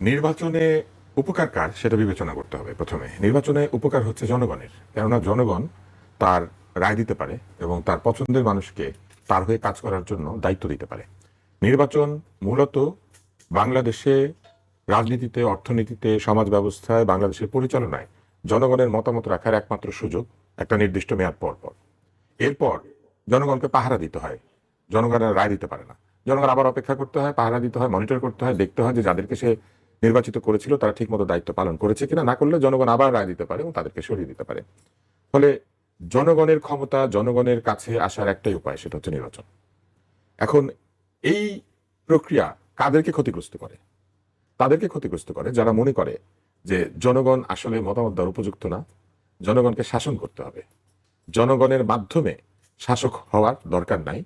নির্বাচনে উপকার কার সেটা বিবেচনা করতে হবে প্রথমে। নির্বাচনে উপকার হচ্ছে জনগণের, কেননা জনগণ তার রায় দিতে পারে এবং তার পছন্দের মানুষকে তার হয়ে কাজ করার জন্য দায়িত্ব দিতে পারে। নির্বাচন মূলত বাংলাদেশে রাজনীতিতে, অর্থনীতিতে, সমাজ ব্যবস্থায়, বাংলাদেশের পরিচালনায় জনগণের মতামত রাখার একমাত্র সুযোগ একটা নির্দিষ্ট মেয়াদ পর পর। এরপর জনগণকে পাহারা দিতে হয়। জনগণের রায় দিতে পারে না। জনগণ আবার অপেক্ষা করতে হয়, পাহারা দিতে হয়, মনিটর করতে হয়, দেখতে হয় যে যাদেরকে সে নির্বাচিত করেছিল, তারা ঠিকমতো দায়িত্ব পালন করেছে কিনা, না করলে জনগণ আবার রায় দিতে পারে এবং তাদেরকে সরিয়ে দিতে পারে। ফলে জনগণের ক্ষমতা, জনগণের কাছে আসার একটাই উপায়, সেটা হচ্ছে নির্বাচন। এখন এই প্রক্রিয়া কাদেরকে ক্ষতিগ্রস্ত করে? তাদেরকে ক্ষতিগ্রস্ত করে যারা মনে করে যে জনগণ আসলে মতামত দেওয়ার উপযুক্ত না, জনগণকে শাসন করতে হবে। জনগণের মাধ্যমে শাসক হওয়ার দরকার নাই।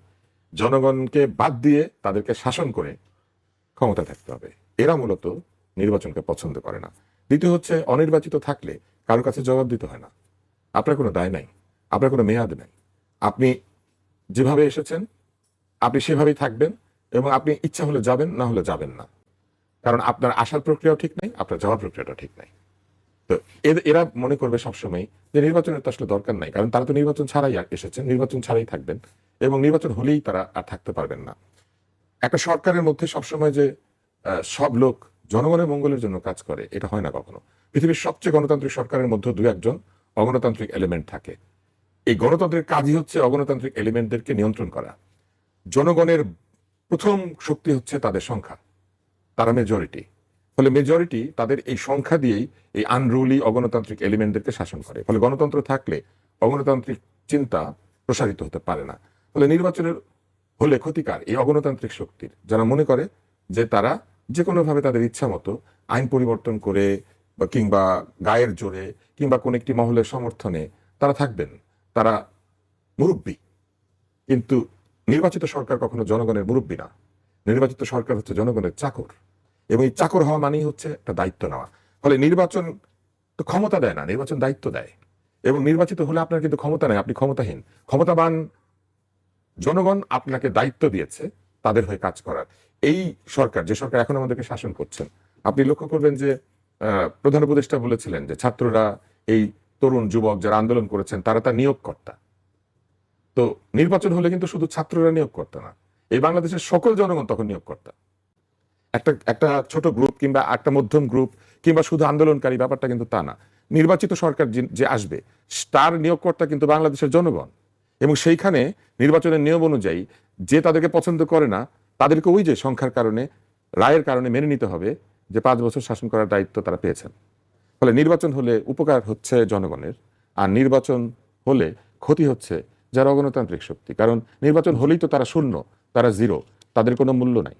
জনগণকে বাদ দিয়ে তাদেরকে শাসন করে ক্ষমতা থাকতে হবে। এরা মূলত নির্বাচনকে পছন্দ করে না। দ্বিতীয় হচ্ছে, অনির্বাচিত থাকলে কারও কাছে জবাব দিতে হয় না। আপনার কোনো দায় নাই, আপনার কোনো মেয়াদ নাই। আপনি যেভাবে এসেছেন, আপনি সেভাবেই থাকবেন এবং আপনি ইচ্ছা হলে যাবেন, না হলে যাবেন না। কারণ আপনার আসার প্রক্রিয়াও ঠিক নাই, আপনার যাওয়ার প্রক্রিয়াটা ঠিক নাই। তো এরা মনে করবে সবসময় যে নির্বাচনের তো আসলে দরকার নাই, কারণ তারা তো নির্বাচন ছাড়াই আর এসেছেন, নির্বাচন ছাড়াই থাকবেন এবং নির্বাচন হলেই তারা আর থাকতে পারবেন না। একটা সরকারের মধ্যে সবসময় যে সব লোক জনগণের মঙ্গলের জন্য কাজ করে, এটা হয় না কখনো। পৃথিবীর সবচেয়ে গণতান্ত্রিক সরকারের মধ্যে দু একজন অগণতান্ত্রিক এলিমেন্ট থাকে। এই গণতন্ত্রের কাজই হচ্ছে অগণতান্ত্রিক এলিমেন্টদেরকে নিয়ন্ত্রণ করা। জনগণের প্রথম শক্তি হচ্ছে তাদের সংখ্যা। তারা মেজরিটি ফলে মেজরিটি তাদের এই সংখ্যা দিয়েই এই আনরুলি অগণতান্ত্রিক এলিমেন্টদেরকে শাসন করে। ফলে গণতন্ত্র থাকলে অগণতান্ত্রিক চিন্তা প্রসারিত হতে পারে না। ফলে নির্বাচনের হলে ক্ষতিকার এই অগণতান্ত্রিক শক্তির, যারা মনে করে যে তারা যে কোনোভাবে তাদের ইচ্ছা মতো আইন পরিবর্তন করে বা কিংবা গায়ের জোরে কিংবা কোন একটি মহলের সমর্থনে তারা থাকবেন। তারা মুরব্বী। কিন্তু নির্বাচিত সরকার কখনো জনগণের মুরব্বী না। নির্বাচিত সরকার হচ্ছে জনগণের চাকর। এবং এই চাকর হওয়া মানেই হচ্ছে একটা দায়িত্ব নেওয়া। ফলে নির্বাচন তো ক্ষমতা দেয় না, নির্বাচন দায়িত্ব দেয়। এবং নির্বাচিত হলে আপনার কিন্তু ক্ষমতা নেই, আপনি ক্ষমতাহীন। ক্ষমতাবান জনগণ আপনাকে দায়িত্ব দিয়েছে। তাদের হয়ে কাজ করার। এই সরকার, যে সরকার এখন আমাদেরকে শাসন করছেন, আপনি লক্ষ্য করবেন যে প্রধান উপদেষ্টা বলেছিলেন যে, ছাত্ররা এই তরুণ যুবক যারা আন্দোলন করেছেন, তারা তার নিয়োগকর্তা। তো নির্বাচন হলে কিন্তু শুধু ছাত্ররা নিয়োগকর্তা না, এই বাংলাদেশের সকল জনগণ তখন নিয়োগকর্তা। একটা একটা ছোট গ্রুপ কিংবা একটা মধ্যম গ্রুপ কিংবা শুধু আন্দোলনকারী ব্যাপারটা কিন্তু তা না। নির্বাচিত সরকার যে আসবে, তার নিয়োগকর্তা কিন্তু বাংলাদেশের জনগণ। এবং সেইখানে নির্বাচনের নিয়ম অনুযায়ী যে তাদেরকে পছন্দ করে না, তাদেরকে ওই যে সংখ্যার কারণে, রায়ের কারণে মেনে নিতে হবে যে পাঁচ বছর শাসন করার দায়িত্ব তারা পেয়েছেন। ফলে নির্বাচন হলে উপকার হচ্ছে জনগণের, আর নির্বাচন হলে ক্ষতি হচ্ছে যারা অগণতান্ত্রিক শক্তি। কারণ নির্বাচন হলেই তো তারা শূন্য, তারা জিরো, তাদের কোনো মূল্য নাই।